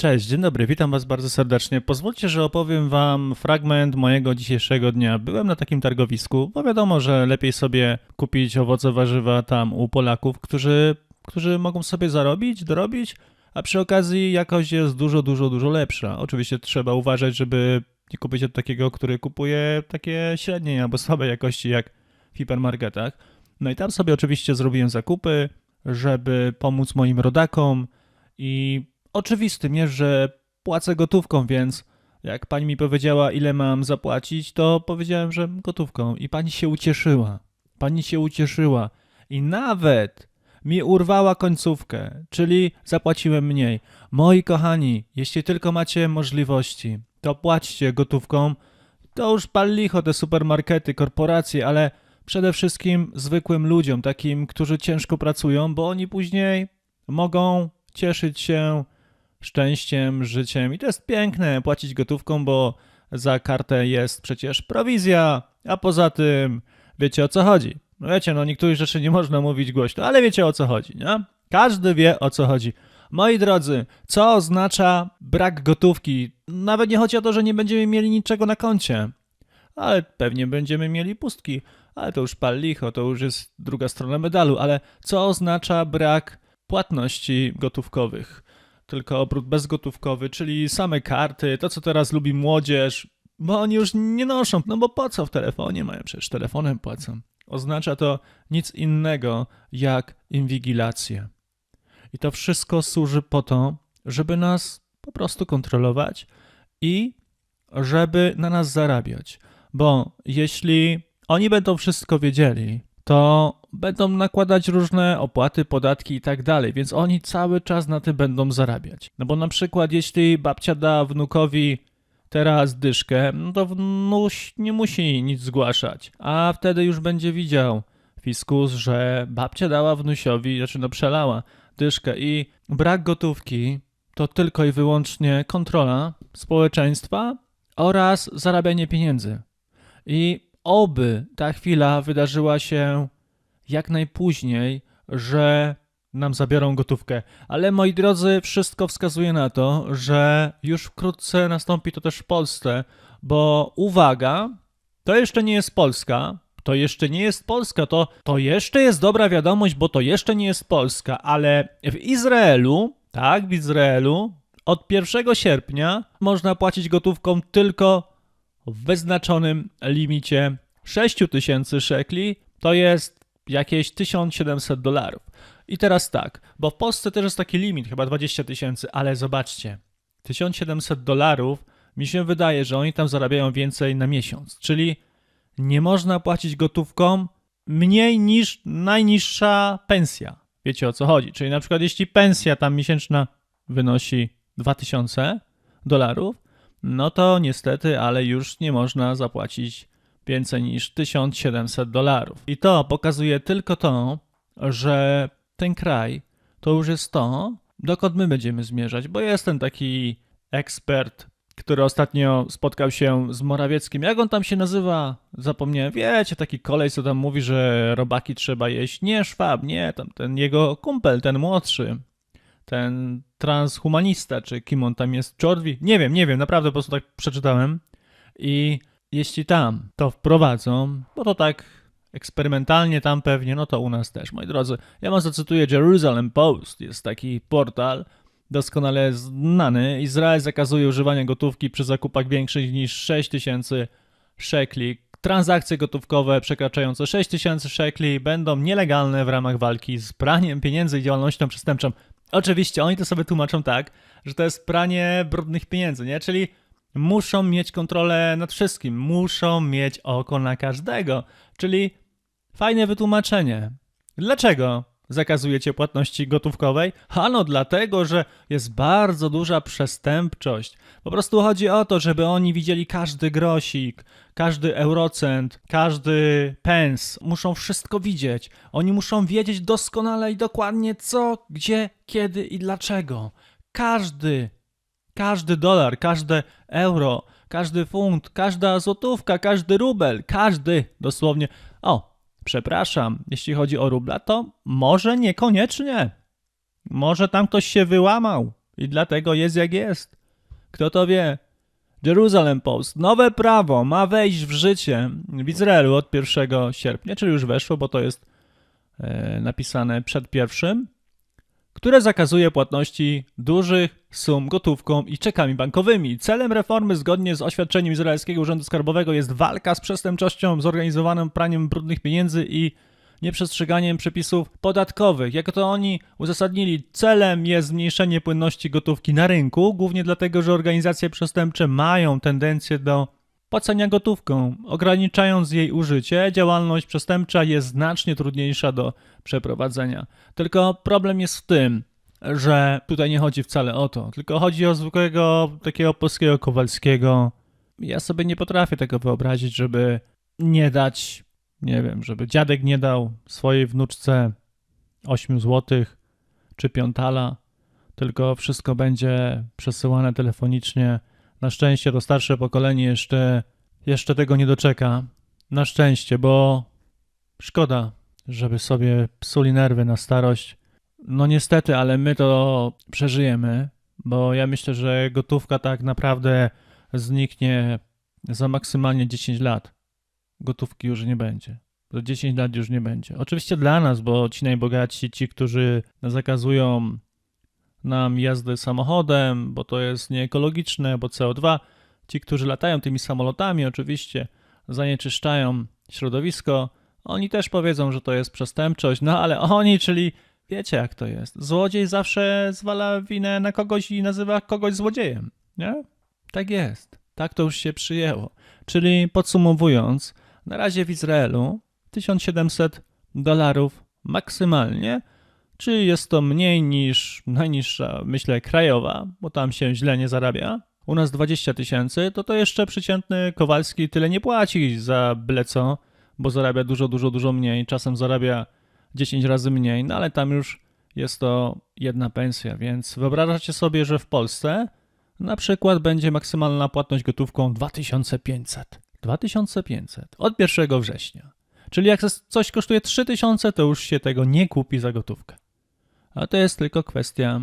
Cześć, dzień dobry, witam Was bardzo serdecznie. Pozwólcie, że opowiem Wam fragment mojego dzisiejszego dnia. Byłem na takim targowisku, bo wiadomo, że lepiej sobie kupić owoce, warzywa tam u Polaków, którzy, którzy mogą sobie zarobić, dorobić, a przy okazji jakość jest dużo, dużo, dużo lepsza. Oczywiście trzeba uważać, żeby nie kupić od takiego, który kupuje takie średniej albo słabej jakości jak w hipermarketach. No i tam sobie oczywiście zrobiłem zakupy, żeby pomóc moim rodakom i oczywistym jest, że płacę gotówką, więc jak pani mi powiedziała, ile mam zapłacić, to powiedziałem, że gotówką. I pani się ucieszyła. Pani się ucieszyła. I nawet mi urwała końcówkę, czyli zapłaciłem mniej. Moi kochani, jeśli tylko macie możliwości, to płaćcie gotówką. To już pal licho te supermarkety, korporacje, ale przede wszystkim zwykłym ludziom, takim, którzy ciężko pracują, bo oni później mogą cieszyć się szczęściem, życiem i to jest piękne płacić gotówką, bo za kartę jest przecież prowizja, a poza tym wiecie o co chodzi. No wiecie, no niektórych rzeczy nie można mówić głośno, ale wiecie o co chodzi, nie? Każdy wie o co chodzi. Moi drodzy, co oznacza brak gotówki? Nawet nie chodzi o to, że nie będziemy mieli niczego na koncie, ale pewnie będziemy mieli pustki. Ale to już pal licho, to już jest druga strona medalu. Ale co oznacza brak płatności gotówkowych? Tylko obrót bezgotówkowy, czyli same karty, to co teraz lubi młodzież, bo oni już nie noszą, no bo po co w telefonie mają, przecież telefonem płacą. Oznacza to nic innego jak inwigilację. I to wszystko służy po to, żeby nas po prostu kontrolować i żeby na nas zarabiać. Bo jeśli oni będą wszystko wiedzieli, to będą nakładać różne opłaty, podatki i tak dalej, więc oni cały czas na tym będą zarabiać. No bo na przykład jeśli babcia da wnukowi teraz dyszkę, no to wnuś nie musi nic zgłaszać, a wtedy już będzie widział fiskus, że babcia dała wnusiowi, znaczy no przelała dyszkę i brak gotówki to tylko i wyłącznie kontrola społeczeństwa oraz zarabianie pieniędzy. I oby ta chwila wydarzyła się jak najpóźniej, że nam zabiorą gotówkę. Ale moi drodzy, wszystko wskazuje na to, że już wkrótce nastąpi to też w Polsce, bo uwaga, to jeszcze nie jest Polska. To jeszcze nie jest Polska, to, to jeszcze jest dobra wiadomość, bo to jeszcze nie jest Polska, ale w Izraelu, tak, w Izraelu od 1 sierpnia można płacić gotówką tylko w wyznaczonym limicie 6000 szekli, to jest jakieś 1700 dolarów. I teraz tak, bo w Polsce też jest taki limit, chyba 20 tysięcy, ale zobaczcie, 1700 dolarów mi się wydaje, że oni tam zarabiają więcej na miesiąc, czyli nie można płacić gotówką mniej niż najniższa pensja. Wiecie o co chodzi? Czyli na przykład jeśli pensja tam miesięczna wynosi 2000 dolarów, no to niestety, ale już nie można zapłacić więcej niż 1700 dolarów. I to pokazuje tylko to, że ten kraj to już jest to, dokąd my będziemy zmierzać, bo jestem taki ekspert, który ostatnio spotkał się z Morawieckim. Jak on tam się nazywa? Zapomniałem. Wiecie, taki kolej, co tam mówi, że robaki trzeba jeść. Nie, Szwab, nie, tam ten jego kumpel, ten młodszy, ten transhumanista, czy kim on tam jest, Czorwi? Nie wiem, nie wiem, naprawdę po prostu tak przeczytałem. I jeśli tam to wprowadzą, bo to tak eksperymentalnie tam pewnie, no to u nas też. Moi drodzy, ja wam zacytuję Jerusalem Post, jest taki portal doskonale znany. Izrael zakazuje używania gotówki przy zakupach większych niż 6000 szekli. Transakcje gotówkowe przekraczające 6000 szekli będą nielegalne w ramach walki z praniem pieniędzy i działalnością przestępczą. Oczywiście oni to sobie tłumaczą tak, że to jest pranie brudnych pieniędzy, nie? Czyli muszą mieć kontrolę nad wszystkim, muszą mieć oko na każdego. Czyli fajne wytłumaczenie. Dlaczego zakazujecie płatności gotówkowej? Ano dlatego, że jest bardzo duża przestępczość. Po prostu chodzi o to, żeby oni widzieli każdy grosik, każdy eurocent, każdy pens. Muszą wszystko widzieć. Oni muszą wiedzieć doskonale i dokładnie co, gdzie, kiedy i dlaczego. Każdy każdy dolar, każde euro, każdy funt, każda złotówka, każdy rubel, każdy dosłownie. O, przepraszam, jeśli chodzi o rubla, to może niekoniecznie. Może tam ktoś się wyłamał I dlatego jest jak jest. Kto to wie? Jerusalem Post. Nowe prawo ma wejść w życie w Izraelu od 1 sierpnia, czyli już weszło, bo to jest e, napisane przed pierwszym, które zakazuje płatności dużych sum gotówką i czekami bankowymi. Celem reformy, zgodnie z oświadczeniem Izraelskiego Urzędu Skarbowego, jest walka z przestępczością, zorganizowanym praniem brudnych pieniędzy i nieprzestrzeganiem przepisów podatkowych. Jak to oni uzasadnili, celem jest zmniejszenie płynności gotówki na rynku, głównie dlatego, że organizacje przestępcze mają tendencję do płacenia gotówką. Ograniczając jej użycie, działalność przestępcza jest znacznie trudniejsza do przeprowadzenia. Tylko problem jest w tym, że tutaj nie chodzi wcale o to, tylko chodzi o zwykłego takiego polskiego Kowalskiego. Ja sobie nie potrafię tego wyobrazić, żeby nie dać, nie wiem, żeby dziadek nie dał swojej wnuczce 8 złotych czy piątala, tylko wszystko będzie przesyłane telefonicznie. Na szczęście to starsze pokolenie jeszcze, jeszcze tego nie doczeka. Na szczęście, bo szkoda, żeby sobie psuli nerwy na starość. No niestety, ale my to przeżyjemy, bo ja myślę, że gotówka tak naprawdę zniknie za maksymalnie 10 lat. Gotówki już nie będzie. Za 10 lat już nie będzie. Oczywiście dla nas, bo ci najbogatsi, ci, którzy zakazują nam jazdy samochodem, bo to jest nieekologiczne, bo CO2, ci, którzy latają tymi samolotami, oczywiście zanieczyszczają środowisko, oni też powiedzą, że to jest przestępczość, no ale oni, czyli wiecie jak to jest. Złodziej zawsze zwala winę na kogoś i nazywa kogoś złodziejem, nie? Tak jest. Tak to już się przyjęło. Czyli podsumowując, na razie w Izraelu 1700 dolarów maksymalnie, czy jest to mniej niż najniższa, myślę, krajowa, bo tam się źle nie zarabia. U nas 20 tysięcy, to to jeszcze przeciętny Kowalski tyle nie płaci za byle co, bo zarabia dużo, dużo, dużo mniej. Czasem zarabia 10 razy mniej, no ale tam już jest to jedna pensja, więc wyobrażacie sobie, że w Polsce na przykład będzie maksymalna płatność gotówką 2500. 2500 od 1 września. Czyli jak coś kosztuje 3000, to już się tego nie kupi za gotówkę. A to jest tylko kwestia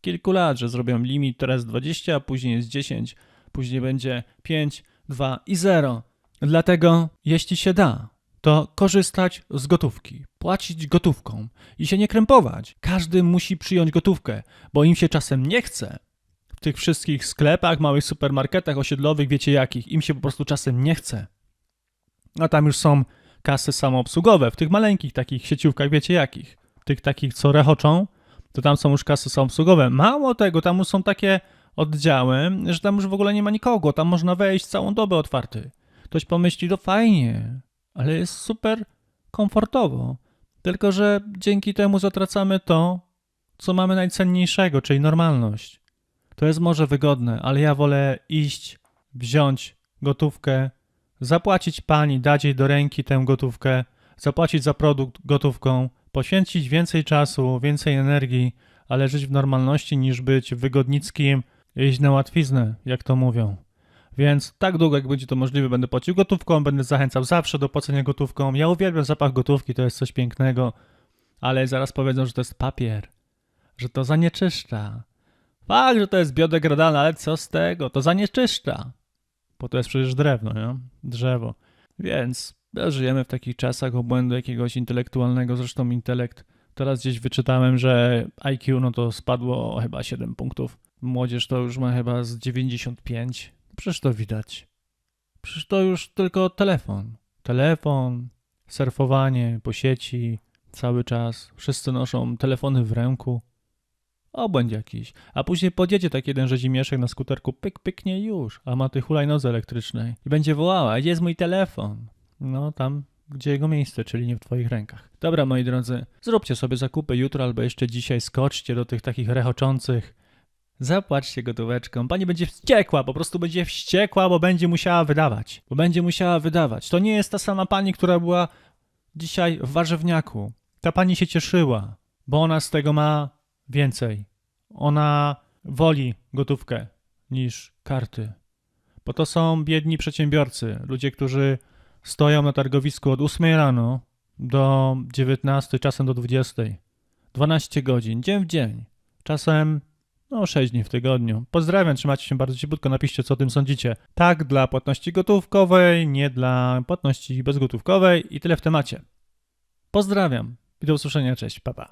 kilku lat, że zrobią limit teraz 20, a później jest 10, później będzie 5, 2 i 0. Dlatego, jeśli się da, to korzystać z gotówki, płacić gotówką i się nie krępować. Każdy musi przyjąć gotówkę, bo im się czasem nie chce. W tych wszystkich sklepach, małych supermarketach osiedlowych, wiecie jakich, im się po prostu czasem nie chce. A tam już są kasy samoobsługowe, w tych maleńkich takich sieciówkach, wiecie jakich. Tych takich, co rechoczą, to tam są już kasy samoobsługowe. Mało tego, tam już są takie oddziały, że tam już w ogóle nie ma nikogo, tam można wejść całą dobę otwarty. Ktoś pomyśli, to fajnie, ale jest super komfortowo. Tylko, że dzięki temu zatracamy to, co mamy najcenniejszego, czyli normalność. To jest może wygodne, ale ja wolę iść, wziąć gotówkę, zapłacić pani, dać jej do ręki tę gotówkę, zapłacić za produkt gotówką, poświęcić więcej czasu, więcej energii, ale żyć w normalności niż być wygodnickim, iść na łatwiznę, jak to mówią. Więc tak długo, jak będzie to możliwe, będę płacił gotówką, będę zachęcał zawsze do płacenia gotówką. Ja uwielbiam zapach gotówki, to jest coś pięknego, ale zaraz powiedzą, że to jest papier, że to zanieczyszcza. Fakt, że to jest biodegradalne, ale co z tego? To zanieczyszcza. Bo to jest przecież drewno, nie? Drzewo. Więc żyjemy w takich czasach obłędu jakiegoś intelektualnego, zresztą intelekt. Teraz gdzieś wyczytałem, że IQ no to spadło chyba 7 punktów. Młodzież to już ma chyba z 95. Przecież to widać. Przecież to już tylko telefon. Telefon, surfowanie po sieci, cały czas. Wszyscy noszą telefony w ręku. Obłęd jakiś. A później podjedzie taki jeden rzezimieszek na skuterku, pyk, pyknie już, a ma tej hulajnodze elektrycznej. I będzie wołała, gdzie jest mój telefon? No tam, gdzie jego miejsce, czyli nie w twoich rękach. Dobra, moi drodzy, zróbcie sobie zakupy jutro albo jeszcze dzisiaj, skoczcie do tych takich rechoczących. Zapłaczcie gotóweczką. Pani będzie wściekła, po prostu będzie wściekła, bo będzie musiała wydawać. Bo będzie musiała wydawać. To nie jest ta sama pani, która była dzisiaj w warzywniaku. Ta pani się cieszyła, bo ona z tego ma więcej. Ona woli gotówkę niż karty. Bo to są biedni przedsiębiorcy, ludzie, którzy stoją na targowisku od 8 rano do 19, czasem do 20. 12 godzin, dzień w dzień. Czasem no 6 dni w tygodniu. Pozdrawiam, trzymajcie się bardzo ciepłutko, napiszcie co o tym sądzicie. Tak dla płatności gotówkowej, nie dla płatności bezgotówkowej i tyle w temacie. Pozdrawiam i do usłyszenia, cześć, papa. Pa.